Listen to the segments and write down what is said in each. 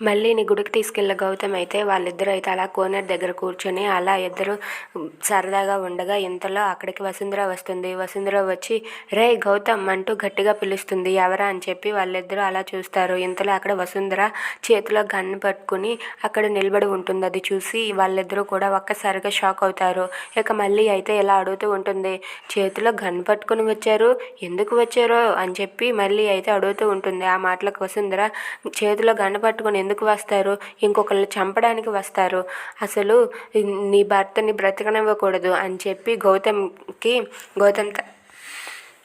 మళ్ళీని గుడికి తీసుకెళ్ళిన గౌతమ్ అయితే వాళ్ళిద్దరూ అయితే అలా కోనేరు దగ్గర కూర్చొని అలా ఇద్దరు సరదాగా ఉండగా ఇంతలో అక్కడికి వసుంధర వస్తుంది. వసుంధర వచ్చి రే గౌతమ్ అంటూ గట్టిగా పిలుస్తుంది. ఎవరా? అని చెప్పి వాళ్ళిద్దరూ అలా చూస్తారు. ఇంతలో అక్కడ వసుంధర చేతిలో గన్ను పట్టుకుని అక్కడ నిలబడి ఉంటుంది. అది చూసి వాళ్ళిద్దరూ కూడా ఒక్కసారిగా షాక్ అవుతారు. ఇక మళ్ళీ అయితే ఇలా అడుగుతూ ఉంటుంది చేతిలో గన్ పట్టుకుని వచ్చారు? ఎందుకు వచ్చారో? అని చెప్పి మళ్ళీ అయితే అడుగుతూ ఉంటుంది. ఆ మాటలకు వసుంధర చేతిలో గన్ను పట్టుకుని ఎందుకు వస్తారు? ఇంకొకళ్ళు చంపడానికి వస్తారు. అసలు నీ భర్తని బ్రతకనివ్వకూడదు అని చెప్పి గౌతమ్కి గౌతమ్ త-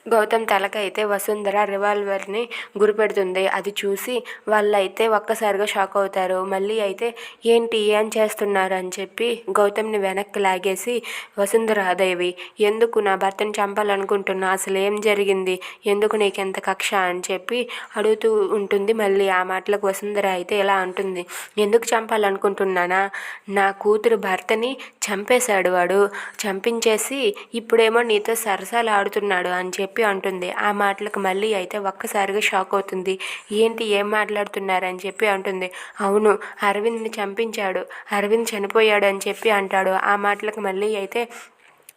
గౌతమ్ తలకైతే వసుంధర రివాల్వర్ని గురిపెడుతుంది. అది చూసి వాళ్ళైతే ఒక్కసారిగా షాక్ అవుతారు. మళ్ళీ అయితే ఏంటి ఏం చేస్తున్నారు అని చెప్పి గౌతమ్ని వెనక్కి లాగేసి వసుంధరాదేవి ఎందుకు నా భర్తను చంపాలనుకుంటున్నా? అసలు ఏం జరిగింది? ఎందుకు నీకెంత కక్ష? అని చెప్పి అడుగుతూ ఉంటుంది. మళ్ళీ ఆ మాటలకు వసుంధర అయితే ఇలా అంటుంది. ఎందుకు చంపాలనుకుంటున్నానా? నా కూతురు భర్తని చంపేశాడు వాడు. చంపించేసి ఇప్పుడేమో నీతో సరసాలు ఆడుతున్నాడు అని చెప్పి చెప్పి అంటుంది. ఆ మాటలకు మళ్ళీ అయితే ఒక్కసారిగా షాక్ అవుతుంది. ఏంటి ఏం మాట్లాడుతున్నారని చెప్పి అంటుంది. అవును అరవింద్ని చంపించాడు. అరవింద్ చనిపోయాడు అని చెప్పి అంటాడు. ఆ మాటలకు మళ్ళీ అయితే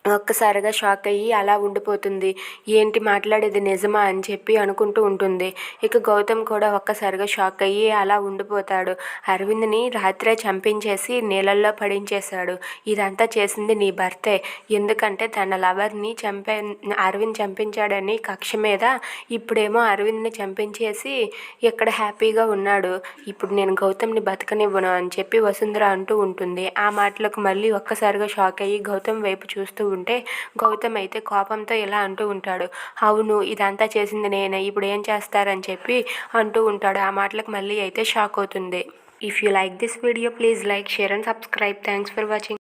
ఒక్కసారిగా షాక్ అయ్యి అలా ఉండిపోతుంది. ఏంటి మాట్లాడేది నిజమా అని చెప్పి అనుకుంటూ ఉంటుంది. ఇక గౌతమ్ కూడా ఒక్కసారిగా షాక్ అయ్యి అలా ఉండిపోతాడు. అరవింద్ని రాత్రే చంపించేసి నీళ్ళల్లో పడించేశాడు. ఇదంతా చేసింది నీ భర్తే. ఎందుకంటే తన లవర్ని చంపే అరవింద్ చంపించాడని కక్ష మీద ఇప్పుడేమో అరవింద్ని చంపించేసి ఇక్కడ హ్యాపీగా ఉన్నాడు. ఇప్పుడు నేను గౌతమ్ని బతకనివ్వను అని చెప్పి వసుంధర అంటూ ఉంటుంది. ఆ మాటలకు మళ్ళీ ఒక్కసారిగా షాక్ అయ్యి గౌతమ్ వైపు చూస్తూ ఉంటే గౌతమ్ అయితే కోపంతో ఇలా అంటూ ఉంటాడు. అవును ఇదంతా చేసింది నేనే ఇప్పుడు ఏం చేస్తారని చెప్పి అంటూ ఉంటాడు. ఆ మాటలకు మళ్ళీ అయితే షాక్ అవుతుంది. If you like this video please like share and subscribe thanks for watching